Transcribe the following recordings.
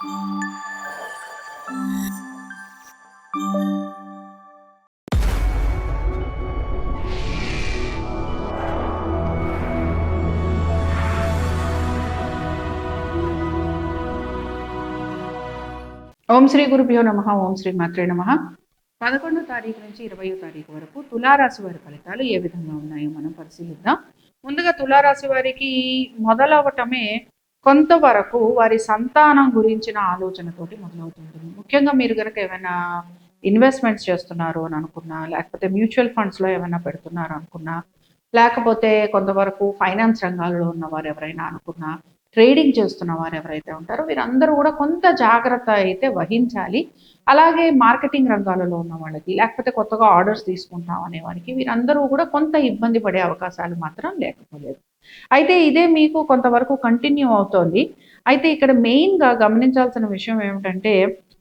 ఓం శ్రీ గురుభ్యో నమ ఓం శ్రీ మాత్రే నమ. పదకొండో తారీఖు నుంచి ఇరవయో తారీఖు వరకు తులారాశి వారి ఫలితాలు ఏ విధంగా ఉన్నాయో మనం పరిశీలిద్దాం. ముందుగా తులారాశి వారికి మొదలవటమే కొంతవరకు వారి సంతానం గురించిన ఆలోచనతోటి మొదలవుతుంటుంది. ముఖ్యంగా మీరు కనుక ఏమైనా ఇన్వెస్ట్మెంట్స్ చేస్తున్నారు అని అనుకున్నా లేకపోతే మ్యూచువల్ ఫండ్స్లో ఏమైనా పెడుతున్నారు అనుకున్నా లేకపోతే కొంతవరకు ఫైనాన్స్ రంగాల్లో ఉన్నవారు ఎవరైనా అనుకున్నా ట్రేడింగ్ చేస్తున్న వారు ఎవరైతే ఉంటారో వీరందరూ కూడా కొంత జాగ్రత్త అయితే వహించాలి. అలాగే మార్కెటింగ్ రంగాలలో ఉన్న వాళ్ళకి లేకపోతే కొత్తగా ఆర్డర్స్ తీసుకుంటాం అనే వారికి వీరందరూ కూడా కొంత ఇబ్బంది పడే అవకాశాలు మాత్రం లేకపోలేదు. అయితే ఇదే మీకు కొంతవరకు కంటిన్యూ అవుతోంది. అయితే ఇక్కడ మెయిన్గా గమనించాల్సిన విషయం ఏమిటంటే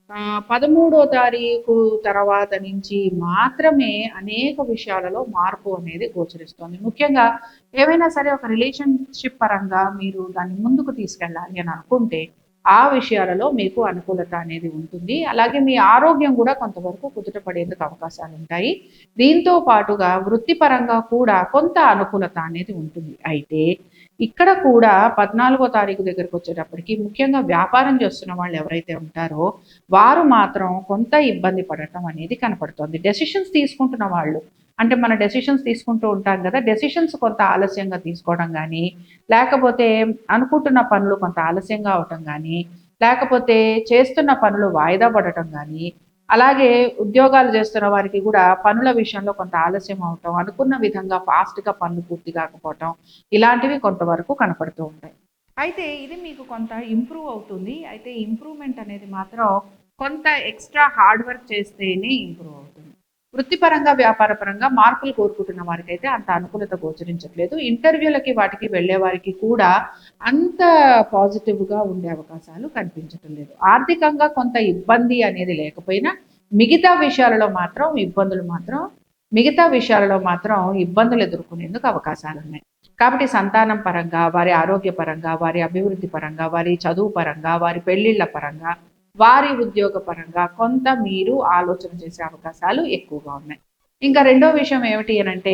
ఆ, పదమూడో తారీఖు తర్వాత నుంచి మాత్రమే అనేక విషయాలలో మార్పు అనేది గోచరిస్తుంది. ముఖ్యంగా ఏవైనా సరే ఒక రిలేషన్షిప్ పరంగా మీరు దాన్ని ముందుకు తీసుకెళ్ళాలి అని అనుకుంటే ఆ విషయాలలో మీకు అనుకూలత అనేది ఉంటుంది. అలాగే మీ ఆరోగ్యం కూడా కొంతవరకు కుదుట పడేందుకు అవకాశాలు ఉంటాయి దీంతో పాటుగా వృత్తిపరంగా కూడా కొంత అనుకూలత అనేది ఉంటుంది. అయితే ఇక్కడ కూడా పద్నాలుగో తారీఖు దగ్గరకు వచ్చేటప్పటికి ముఖ్యంగా వ్యాపారం చేస్తున్న వాళ్ళు ఎవరైతే ఉంటారో వారు మాత్రం కొంత ఇబ్బంది పడటం అనేది కనపడుతుంది. డెసిషన్స్ తీసుకుంటున్న వాళ్ళు అంటే మన డెసిషన్స్ తీసుకుంటూ ఉంటాం కదా డెసిషన్స్ కొంత ఆలస్యంగా తీసుకోవడం కానీ లేకపోతే అనుకుంటున్న పనులు కొంత ఆలస్యంగా అవటం కానీ లేకపోతే చేస్తున్న పనులు వాయిదా పడటం కానీ అలాగే ఉద్యోగాలు చేస్తున్న వారికి కూడా పనుల విషయంలో కొంత ఆలస్యం అవటం అనుకున్న విధంగా ఫాస్ట్గా పనులు పూర్తి కాకపోవటం ఇలాంటివి కొంతవరకు కనపడుతూ ఉంటాయి. అయితే ఇది మీకు కొంత ఇంప్రూవ్ అవుతుంది. అయితే ఇంప్రూవ్మెంట్ అనేది మాత్రం కొంత ఎక్స్ట్రా హార్డ్ వర్క్ చేస్తేనే ఇంప్రూవ్ అవుతుంది. వృత్తిపరంగా వ్యాపారపరంగా మార్పులు కోరుకుంటున్న వారికి అయితే అంత అనుకూలత గోచరించట్లేదు. ఇంటర్వ్యూలకి వాటికి వెళ్ళే వారికి కూడా అంత పాజిటివ్గా ఉండే అవకాశాలు కనిపించటం లేదు. ఆర్థికంగా కొంత ఇబ్బంది అనేది లేకపోయినా మిగతా విషయాలలో మాత్రం ఇబ్బందులు మాత్రం మిగతా విషయాలలో మాత్రం ఇబ్బందులు ఎదుర్కొనేందుకు అవకాశాలు ఉన్నాయి. కాబట్టి సంతానం పరంగా వారి ఆరోగ్య పరంగా వారి అభివృద్ధి పరంగా వారి చదువు పరంగా వారి పెళ్ళిళ్ళ పరంగా వారి ఉద్యోగ పరంగా కొంత మీరు ఆలోచన చేసే అవకాశాలు ఎక్కువగా ఉన్నాయి. ఇంకా రెండో విషయం ఏమిటి అని అంటే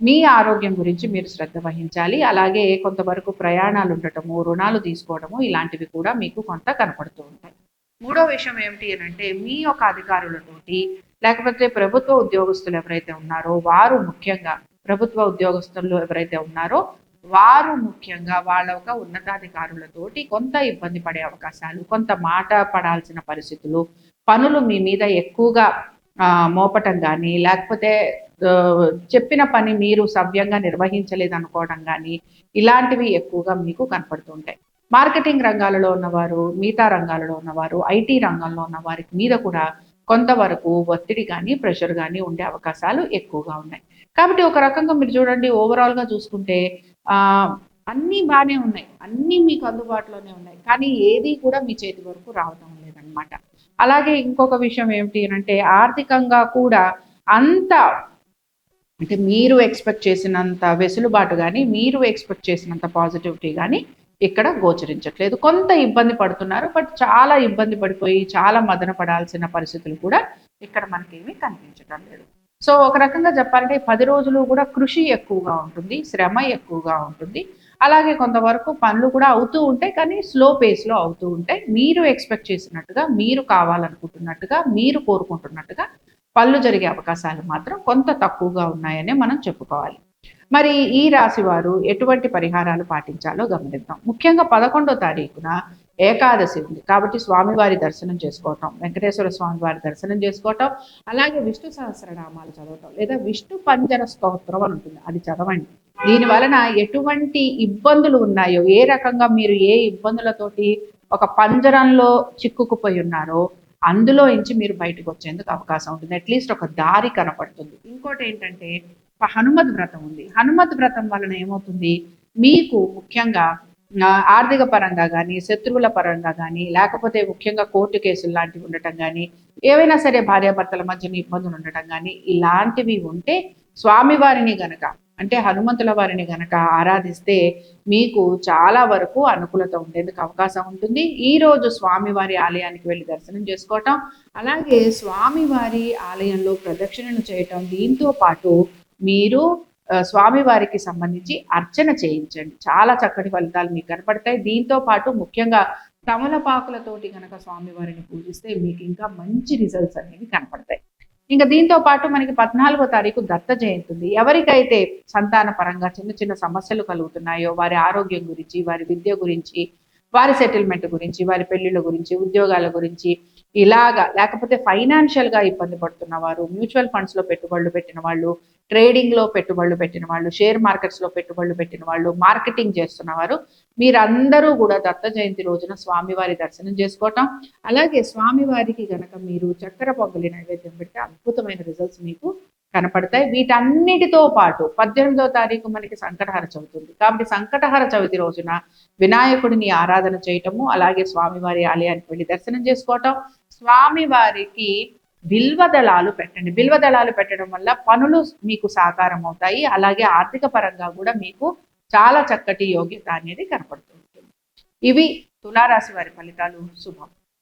మీ ఆరోగ్యం గురించి మీరు శ్రద్ధ వహించాలి. అలాగే కొంతవరకు ప్రయాణాలు ఉండటము రుణాలు తీసుకోవడము ఇలాంటివి కూడా మీకు కొంత కనపడుతూ ఉంటాయి. మూడో విషయం ఏమిటి అని అంటే మీ యొక్క అధికారులతోటి లేకపోతే ప్రభుత్వ ఉద్యోగస్తులు ఎవరైతే ఉన్నారో వారు ముఖ్యంగా ప్రభుత్వ ఉద్యోగస్తులు ఎవరైతే ఉన్నారో వారు ముఖ్యంగా వాళ్ళ ఒక ఉన్నతాధికారులతోటి కొంత ఇబ్బంది పడే అవకాశాలు కొంత మాట పడాల్సిన పరిస్థితులు పనులు మీ మీద ఎక్కువగా మోపటం కానీ లేకపోతే చెప్పిన పని మీరు సవ్యంగా నిర్వహించలేదు అనుకోవడం కానీ ఇలాంటివి ఎక్కువగా మీకు కనపడుతుంటాయి మార్కెటింగ్ రంగాలలో ఉన్నవారు మిగతా రంగాలలో ఉన్నవారు ఐటీ రంగంలో ఉన్న వారికి మీద కూడా కొంతవరకు ఒత్తిడి కానీ ప్రెషర్ కానీ ఉండే అవకాశాలు ఎక్కువగా ఉన్నాయి. కాబట్టి ఒక రకంగా మీరు చూడండి ఓవరాల్గా చూసుకుంటే అన్నీ బాగానే ఉన్నాయి. అన్నీ మీకు అందుబాటులోనే ఉన్నాయి. కానీ ఏది కూడా మీ చేతి వరకు రావడం లేదనమాట అలాగే ఇంకొక విషయం ఏమిటి అని అంటే ఆర్థికంగా కూడా అంత అంటే మీరు ఎక్స్పెక్ట్ చేసినంత వెసులుబాటు కానీ మీరు ఎక్స్పెక్ట్ చేసినంత పాజిటివిటీ కానీ ఇక్కడ గోచరించట్లేదు. కొంత ఇబ్బంది పడుతున్నారు. బట్ చాలా ఇబ్బంది పడిపోయి చాలా మదన పడాల్సిన పరిస్థితులు కూడా ఇక్కడ మనకేమీ కనిపించడం లేదు. సో ఒక రకంగా చెప్పాలంటే ఈ పది రోజులు కూడా కృషి ఎక్కువగా ఉంటుంది శ్రమ ఎక్కువగా ఉంటుంది. అలాగే కొంతవరకు పనులు కూడా అవుతూ ఉంటాయి కానీ స్లో పేస్లో అవుతూ ఉంటాయి. మీరు ఎక్స్పెక్ట్ చేసినట్టుగా మీరు కావాలనుకుంటున్నట్టుగా మీరు కోరుకుంటున్నట్టుగా పనులు జరిగే అవకాశాలు మాత్రం కొంత తక్కువగా ఉన్నాయనే మనం చెప్పుకోవాలి. మరి ఈ రాశి వారు ఎటువంటి పరిహారాలు పాటించాలో గమనిద్దాం. ముఖ్యంగా పదకొండో తారీఖున ఏకాదశి ఉంది కాబట్టి స్వామివారి దర్శనం చేసుకోవటం వెంకటేశ్వర స్వామి వారి దర్శనం చేసుకోవటం అలాగే విష్ణు సహస్రనామాలు చదవటం లేదా విష్ణు పంజర స్తోత్రం అని ఉంటుంది. అది చదవండి. దీని వలన ఎటువంటి ఇబ్బందులు ఉన్నాయో ఏ రకంగా మీరు ఏ ఇబ్బందులతోటి ఒక పంజరంలో చిక్కుకుపోయి ఉన్నారో అందులో నుంచి మీరు బయటకు వచ్చేందుకు అవకాశం ఉంటుంది. అట్లీస్ట్ ఒక దారి కనపడుతుంది. ఇంకోటి ఏంటంటే హనుమద్ వ్రతం ఉంది. హనుమద్ వ్రతం వలన ఏమవుతుంది? మీకు ముఖ్యంగా ఆర్థిక పరంగా కానీ శత్రువుల పరంగా కానీ లేకపోతే ముఖ్యంగా కోర్టు కేసులు లాంటివి ఉండటం కానీ ఏవైనా సరే భార్యాభర్తల మధ్యన ఇబ్బందులు ఉండటం కానీ ఇలాంటివి ఉంటే స్వామివారిని గనక అంటే హనుమంతుల వారిని గనక ఆరాధిస్తే మీకు చాలా వరకు అనుకూలత ఉండేందుకు అవకాశం ఉంటుంది. ఈరోజు స్వామివారి ఆలయానికి వెళ్ళి దర్శనం చేసుకోవటం అలాగే స్వామివారి ఆలయంలో ప్రదక్షిణలు చేయటం దీంతో పాటు మీరు స్వామివారికి సంబంధించి అర్చన చేయించండి. చాలా చక్కటి ఫలితాలు మీకు కనపడతాయి. దీంతో పాటు ముఖ్యంగా తమలపాకులతోటి కనుక స్వామివారిని పూజిస్తే మీకు ఇంకా మంచి రిజల్ట్స్ అనేవి కనపడతాయి. ఇంకా దీంతో పాటు మనకి పద్నాలుగో తారీఖు దత్త జయంతి ఉంది. ఎవరికైతే సంతాన పరంగా చిన్న చిన్న సమస్యలు కలుగుతున్నాయో వారి ఆరోగ్యం గురించి వారి విద్య గురించి వారి సెటిల్మెంట్ గురించి వారి పెళ్ళిళ్ళ గురించి ఉద్యోగాల గురించి ఇలాగా లేకపోతే ఫైనాన్షియల్గా ఇబ్బంది పడుతున్న వారు మ్యూచువల్ ఫండ్స్లో పెట్టుబడులు పెట్టిన వాళ్ళు ట్రేడింగ్లో పెట్టుబడులు పెట్టిన వాళ్ళు షేర్ మార్కెట్స్లో పెట్టుబడులు పెట్టిన వాళ్ళు మార్కెటింగ్ చేస్తున్న వారు మీరందరూ కూడా దత్త జయంతి రోజున స్వామివారి దర్శనం చేసుకోవటం. అలాగే స్వామివారికి గనక మీరు చక్కెర పొంగలి నైవేద్యం పెడితే అద్భుతమైన రిజల్ట్స్ మీకు కనపడతాయి. వీటన్నిటితో పాటు పద్దెనిమిదో తారీఖు మనకి సంకటహర చవితి ఉంది. కాబట్టి సంకటహర చవితి రోజున వినాయకుడిని ఆరాధన చేయటము అలాగే స్వామివారి ఆలయానికి వెళ్ళి దర్శనం చేసుకోవటం స్వామి వారికి బిల్వదళాలు పెట్టండి. బిల్వదళాలు పెట్టడం వల్ల పనులు మీకు సాకారం అవుతాయి. అలాగే ఆర్థిక పరంగా కూడా మీకు చాలా చక్కటి యోగ్యత అనేది కనపడుతుంది ఇవి తులారాశి వారి ఫలితాలు. శుభం.